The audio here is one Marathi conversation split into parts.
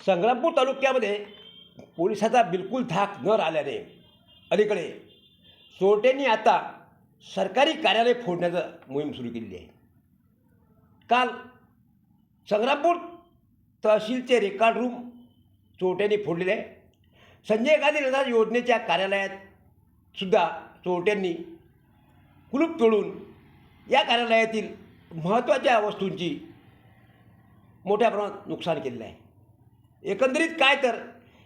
संग्रामपूर तालुक्यामध्ये पोलिसाचा बिलकुल धाक न राहिल्याने अलीकडे चोरट्यांनी आता सरकारी कार्यालय फोडण्याचं मोहीम सुरू केलेली आहे. काल संग्रामपूर तहसीलचे रेकॉर्ड रूम चोरट्यांनी फोडलेले आहे. संजय गांधी निराधार योजनेच्या कार्यालयात सुद्धा चोरट्यांनी कुलूप तोडून या कार्यालयातील महत्त्वाच्या वस्तूंची मोठ्या प्रमाणात नुकसान केलेलं आहे. एकंदरीत काय तर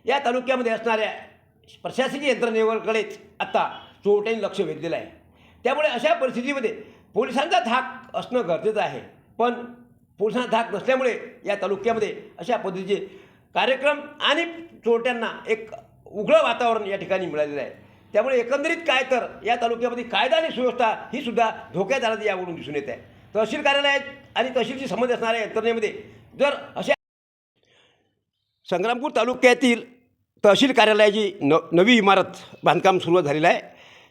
या तालुक्यामध्ये असणाऱ्या प्रशासकीय यंत्रणेवरकडेच आत्ता चोरट्यांनी लक्ष वेधलेलं आहे. त्यामुळे अशा परिस्थितीमध्ये पोलिसांचा धाक असणं गरजेचं आहे. पण पोलिसांचा धाक नसल्यामुळे या तालुक्यामध्ये अशा पद्धतीचे कार्यक्रम आणि चोरट्यांना एक उघडं वातावरण या ठिकाणी मिळालेलं आहे. त्यामुळे एकंदरीत काय तर या तालुक्यामध्ये कायदा आणि सुव्यवस्था ही सुद्धा धोक्यात आल्याचं यावरून दिसून येत आहे. तहसील कार्यालयात आणि तहसीलशी संबंध असणाऱ्या यंत्रणेमध्ये जर अशा संग्रामपूर तालुक्यातील तहसील कार्यालयाची न नवी इमारत बांधकाम सुरू झालेलं आहे.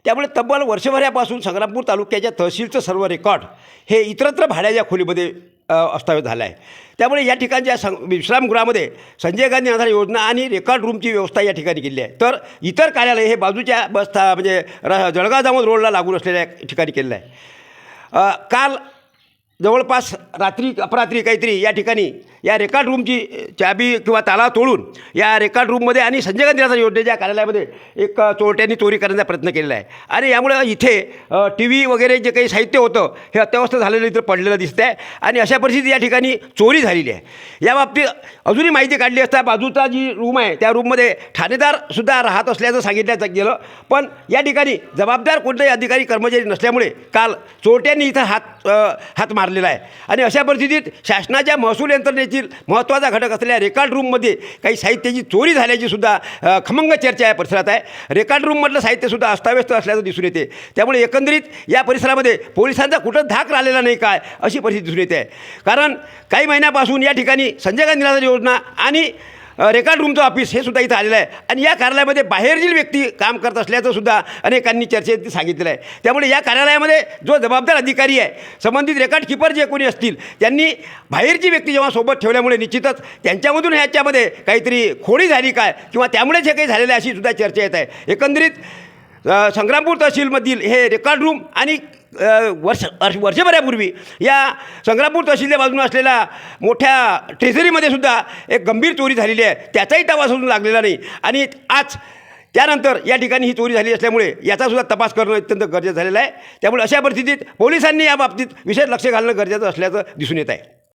त्यामुळे तब्बल वर्षभरापासून संग्रामपूर तालुक्याच्या तहसीलचं सर्व रेकॉर्ड हे इतरत्र भाड्याच्या खोलीमध्ये अ, अस्ताव्यत झालं आहे. त्यामुळे या ठिकाणच्या सं विश्रामगृहामध्ये संजय गांधी आधार योजना आणि रेकॉर्ड रूमची व्यवस्था या ठिकाणी केली आहे. तर इतर कार्यालय हे बाजूच्या बसता म्हणजे र जळगाव जामोद रोडला लागून असलेल्या ठिकाणी केलेलं आहे. काल जवळपास रात्री अपरात्री काहीतरी या ठिकाणी या रेकॉर्ड रूमची चाबी किंवा ताला तोडून या रेकॉर्ड रूममध्ये आणि संजय गांधी राजा योजनेच्या कार्यालयामध्ये एक चोरट्यांनी चोरी करण्याचा प्रयत्न केलेला आहे. आणि यामुळे इथे टी व्ही वगैरे जे काही साहित्य होतं हे अत्यवस्थ झालेलं इथं पडलेलं दिसतं आहे आणि अशा परिस्थितीत या ठिकाणी चोरी झालेली आहे. या बाबतीत अजूनही माहिती काढली असता बाजूचा जी रूम आहे त्या रूममध्ये ठाणेदारसुद्धा राहत असल्याचं सांगितलं गेलं. पण या ठिकाणी जबाबदार कोणताही अधिकारी कर्मचारी नसल्यामुळे काल चोरट्यांनी इथं हात हात मारलेला आहे. आणि अशा परिस्थितीत शासनाच्या महसूल यंत्रणेतील महत्त्वाचा घटक असलेल्या रेकॉर्ड रूममध्ये काही साहित्याची चोरी झाल्याची सुद्धा खमंग चर्चा या परिसरात आहे. रेकॉर्ड रूममधलं साहित्यसुद्धा अस्ताव्यस्त असल्याचं दिसून येते. त्यामुळे एकंदरीत या परिसरामध्ये पोलिसांचा कुठं धाक राहिलेला नाही काय अशी परिस्थिती दिसून येते. आहे कारण काही महिन्यापासून या ठिकाणी संजय गांधी योजना आणि रेकॉर्ड रूमचं ऑफिस हे सुद्धा इथं आलेलं आहे. आणि या कार्यालयामध्ये बाहेरील व्यक्ती काम करत असल्याचं सुद्धा अनेकांनी चर्चेत सांगितलेलं आहे. त्यामुळे या कार्यालयामध्ये जो जबाबदार अधिकारी आहे संबंधित रेकॉर्ड किपर जे कोणी असतील त्यांनी बाहेरची व्यक्ती जेव्हा सोबत ठेवल्यामुळे निश्चितच त्यांच्यामधून ह्याच्यामध्ये काहीतरी खोडी झाली काय किंवा त्यामुळेच हे काही झालेलं आहे अशी सुद्धा चर्चा येत आहे. एकंदरीत संग्रामपूर तहसीलमधील हे रेकॉर्ड रूम आणि वर्ष वर्ष वर्षभरापूर्वी या संग्रामपूर तहसीलच्या बाजूने असलेल्या मोठ्या ट्रेझरीमध्ये सुद्धा एक गंभीर चोरी झालेली आहे. त्याचाही तपास अजून लागलेला नाही. आणि आज त्यानंतर या ठिकाणी ही चोरी झाली असल्यामुळे याचासुद्धा तपास करणं अत्यंत गरजेचं झालेलं आहे. त्यामुळे अशा परिस्थितीत पोलिसांनी या बाबतीत विशेष लक्ष घालणं गरजेचं असल्याचं दिसून येत आहे.